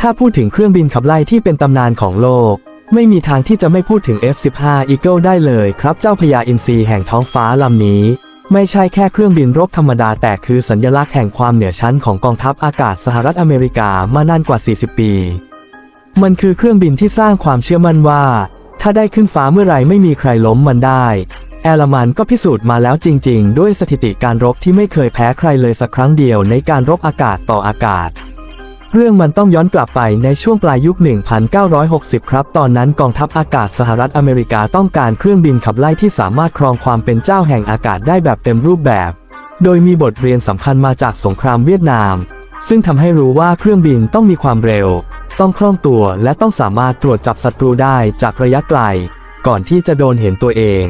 ถ้าพูดถึงเครื่องบินขับไล่ที่เป็นตำนานของโลก ไม่มีทางที่จะไม่พูดถึง F-15 Eagle ได้เลยครับเจ้าพญาอินทรีแห่งท้องฟ้าลำนี้ ไม่ใช่แค่เครื่องบินรบธรรมดาแต่คือสัญลักษณ์แห่งความเหนือชั้นของกองทัพอากาศสหรัฐอเมริกามานานกว่า 40 ปี มันคือเครื่องบินที่สร้างความเชื่อมั่นว่า ถ้าได้ขึ้นฟ้าเมื่อไรไม่มีใครล้มมันได้แอร์ลามันก็พิสูจน์มาแล้วจริง ๆ ด้วยสถิติการรบที่ไม่เคยแพ้ใครเลยสักครั้งเดียวในการรบอากาศต่ออากาศ เรื่องมันต้องย้อนกลับไปในช่วงปลายยุค 1960 ครับ ตอนนั้นกองทัพอากาศสหรัฐอเมริกาต้องการเครื่องบินขับไล่ที่สามารถครองความเป็นเจ้าแห่งอากาศได้แบบเต็มรูปแบบ โดยมีบทเรียนสำคัญมาจากสงครามเวียดนาม ซึ่งทำให้รู้ว่าเครื่องบินต้องมีความเร็ว ต้องคล่องตัวและต้องสามารถตรวจจับศัตรูได้จากระยะไกล ก่อนที่จะโดนเห็นตัวเอง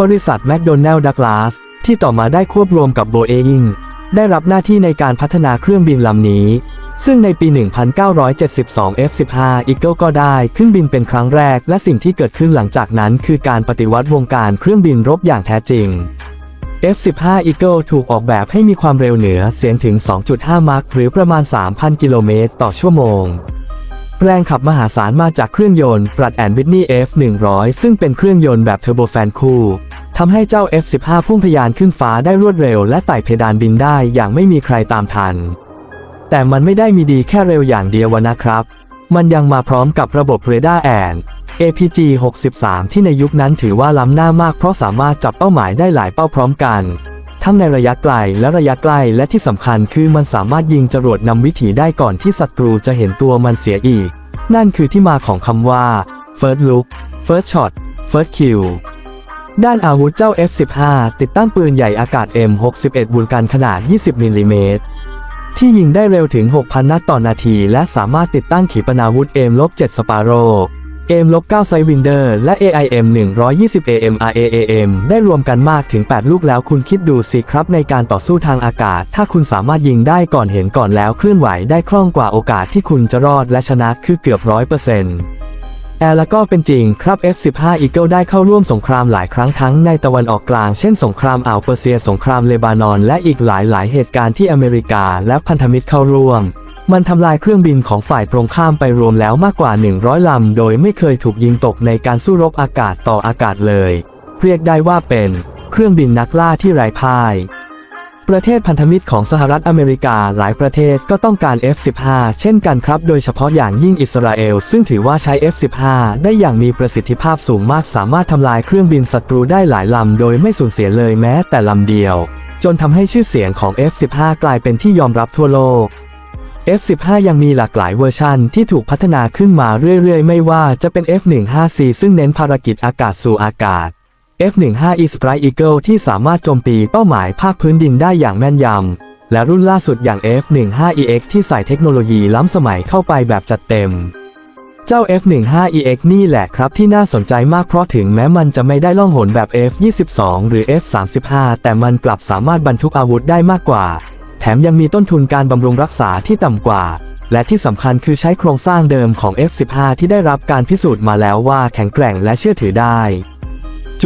บริษัทแมคโดนัลด์ดักลาสที่ต่อมาได้ควบรวมกับโบเอ i งได้รับหน้าที่ในการพัฒนาเครื่องบินลำนี้ ซึ่งในปี 1972 F-15 Eagle ก็ได้ขึ้นบินเป็นครั้งแรก และสิ่งที่เกิดขึ้นหลังจากนั้น คือการปฏิวัติวงการเครื่องบินรบอย่างแท้จริง F-15 Eagle ถูกออกแบบให้มีความเร็วเหนือเสียงถึง 2.5 มัคหรือประมาณ 3,000 กิโลเมตรต่อชั่วโมง แรงขับมหาศาลมาจากเครื่องยนต์ปรัดแอนวิทนี F100 ซึ่งเป็นเครื่องยนต์แบบเทอร์โบแฟนคู่ทำให้เจ้า F15 พุ่งทะยานขึ้นฟ้าได้รวดเร็ว และไต่เพดานบินได้อย่างไม่มีใครตามทัน แต่มันไม่ได้มีดีแค่เร็วอย่างเดียวนะครับ มันยังมาพร้อมกับระบบเรดาร์แอน APG 63 ที่ในยุคนั้นถือว่าล้ำหน้ามากเพราะสามารถจับเป้าหมายได้หลายเป้าพร้อมกัน ทั้งในระยะไกลและระยะใกล้และที่สำคัญคือมันสามารถยิงจรวดนำวิถีได้ก่อนที่ศัตรูจะเห็นตัวมันเสียอีก นั่นคือที่มาของคำว่า first look first shot first kill ด้านอาวุธเจ้า F15 ติดตั้งปืนใหญ่อากาศ M61 บุลกันขนาด 20มิลลิเมตร ที่ยิงได้เร็วถึง 6,000 นัดต่อนาที และสามารถติดตั้งขีปนาวุธ M-7 Sparrow M-9 Sidewinder และ AIM 120 AMRAAM ได้รวมกันมากถึง 8 ลูกแล้วคุณคิดดูสิครับในการต่อสู้ทางอากาศ ถ้าคุณสามารถยิงได้ก่อนเห็นก่อนแล้วเคลื่อนไหวได้คล่องกว่าโอกาสที่คุณจะรอดและชนะคือเกือบร้อยเปอร์เซ็นต์ แอร์แล้วก็เป็นจริงครับ F-15 Eagle ได้เข้าร่วมสงครามหลายครั้งทั้งในตะวันออกกลาง เช่นสงครามอ่าวเปอร์เซีย สงครามเลบานอน และอีกหลายหลายเหตุการณ์ที่อเมริกาและพันธมิตรเข้าร่วม มันทำลายเครื่องบินของฝ่ายตรงข้ามไปรวมแล้วมากกว่า 100 ลำ โดยไม่เคยถูกยิงตกในการสู้รบอากาศต่ออากาศเลย เรียกได้ว่าเป็น เครื่องบินนักล่าที่ไร้พ่าย ประเทศพันธมิตรของสหรัฐอเมริกาหลายประเทศก็ต้องการ F-15 เช่นกันครับ โดยเฉพาะอย่างยิ่งอิสราเอล ซึ่งถือว่าใช้ F-15 ได้อย่างมีประสิทธิภาพสูงมากสามารถทำลายเครื่องบินศัตรูได้หลายลำ โดยไม่สูญเสียเลยแม้แต่ลำเดียว จนทำให้ชื่อเสียงของ F-15 กลายเป็นที่ยอมรับทั่วโลก F-15 ยังมีหลากหลายเวอร์ชันที่ถูกพัฒนาขึ้นมาเรื่อยๆ ไม่ว่าจะเป็น F-15C ซึ่งเน้นภารกิจอากาศสู่อากาศ F-15E Strike Eagle ที่สามารถโจมตีเป้าหมายภาคพื้นดินได้อย่างแม่นยำ และรุ่นล่าสุดอย่าง F-15EX ที่ใส่เทคโนโลยีล้ำสมัยเข้าไปแบบจัดเต็ม เจ้า F-15EX นี่แหละครับที่น่าสนใจมากเพราะถึงแม้มันจะไม่ได้ล่องหนแบบ F-22 หรือ F-35 แต่มันกลับสามารถบรรทุกอาวุธได้มากกว่า แถมยังมีต้นทุนการบำรุงรักษาที่ต่ำกว่า และที่สำคัญคือใช้โครงสร้างเดิมของ F-15 ที่ได้รับการพิสูจน์มาแล้วว่าแข็งแกร่งและเชื่อถือได้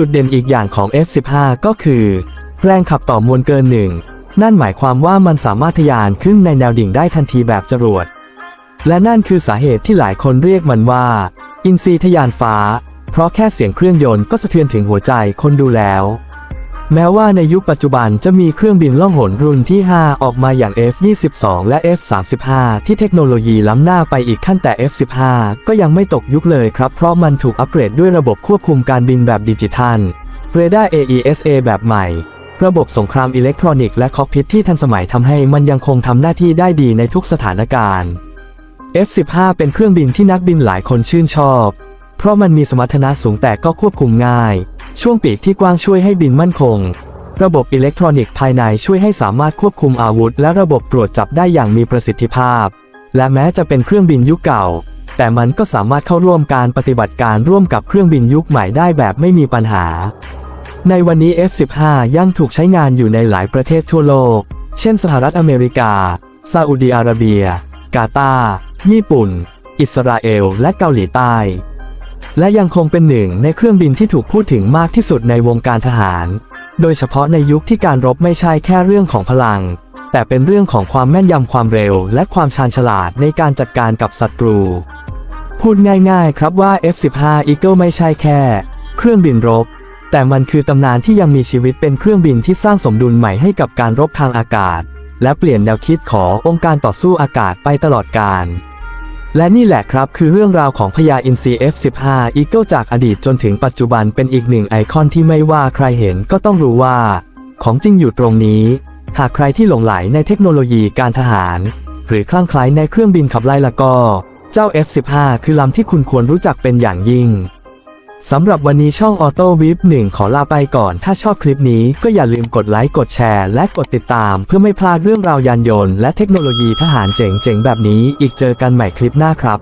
จุดเด่นอีกอย่างของ F15 ก็คือ แรงขับต่อมวลเกินหนึ่ง นั่นหมายความว่ามันสามารถทะยานขึ้นในแนวดิ่งได้ทันทีแบบจรวด และนั่นคือสาเหตุที่หลายคนเรียกมันว่า อินซีทะยานฟ้า เพราะแค่เสียงเครื่องยนต์ก็สะเทือนถึงหัวใจคนดูแล้ว แม้ว่าในยุคปัจจุบันจะมีเครื่องบินล่องหนรุ่นที่ 5 ออกมาอย่าง F22 และ F35 ที่เทคโนโลยีล้ำหน้าไปอีกขั้นแต่ F15 ก็ยังไม่ตกยุคเลยครับ เพราะมันถูกอัปเกรดด้วยระบบควบคุมการบินแบบดิจิทัลเรดาร์ AESA แบบใหม่ ระบบสงครามอิเล็กทรอนิกส์และคอกพิทที่ทันสมัยทำให้มันยังคงทำหน้าที่ได้ดีในทุกสถานการณ์ F15 เป็นเครื่องบินที่นักบินหลายคนชื่นชอบ เพราะมันมีสมรรถนะสูงแต่ก็ควบคุมง่าย ช่วงปีกที่กว้างช่วยให้บินมั่นคง ระบบอิเล็กทรอนิกส์ภายในช่วยให้สามารถควบคุมอาวุธ และระบบตรวจจับได้อย่างมีประสิทธิภาพ และแม้จะเป็นเครื่องบินยุคเก่า แต่มันก็สามารถเข้าร่วมการปฏิบัติการร่วมกับเครื่องบินยุคใหม่ได้แบบไม่มีปัญหา ในวันนี้ F15 ยังถูกใช้งานอยู่ในหลายประเทศทั่วโลก เช่น สหรัฐอเมริกา ซาอุดีอาระเบีย กาตาร์ญี่ปุ่น อิสราเอล และเกาหลีใต้ และยังคงเป็นหนึ่งในเครื่องบินที่ถูกพูดถึงมากที่สุดในวงการทหาร โดยเฉพาะในยุคที่การรบไม่ใช่แค่เรื่องของพลัง แต่เป็นเรื่องของความแม่นยำความเร็ว และความชาญฉลาดในการจัดการกับศัตรู พูดง่ายๆครับว่า F-15 Eagle ไม่ใช่แค่ เครื่องบินรบ แต่มันคือตำนานที่ยังมีชีวิตเป็นเครื่องบินที่สร้างสมดุลใหม่ให้กับการรบทางอากาศ และเปลี่ยนแนวคิดขององค์การต่อสู้อากาศไปตลอดกาล และนี่แหละครับคือเรื่องราวของพญาอินทรี F15 อีเกิลจากอดีตจนถึงปัจจุบันเป็นอีกหนึ่งไอคอนที่ไม่ว่าใครเห็นก็ต้องรู้ว่า ของจริงอยู่ตรงนี้ หากใครที่หลงไหลในเทคโนโลยีการทหาร หรือคลั่งไคล้ในเครื่องบินขับไล่ละก็ เจ้า F15 คือลำที่คุณควรรู้จักเป็นอย่างยิ่ง สำหรับวันนี้ช่อง Auto w i p 1ขอลาไปก่อน ถ้าชอบคลิปนี้ก็อย่าลืมกดไลค์ กดแชร์ และกดติดตาม เพื่อไม่พลาดเรื่องราวยานยนต์และเทคโนโลยีทหารเจ๋งๆ แบบนี้ อีกเจอกันใหม่คลิปหน้าครับ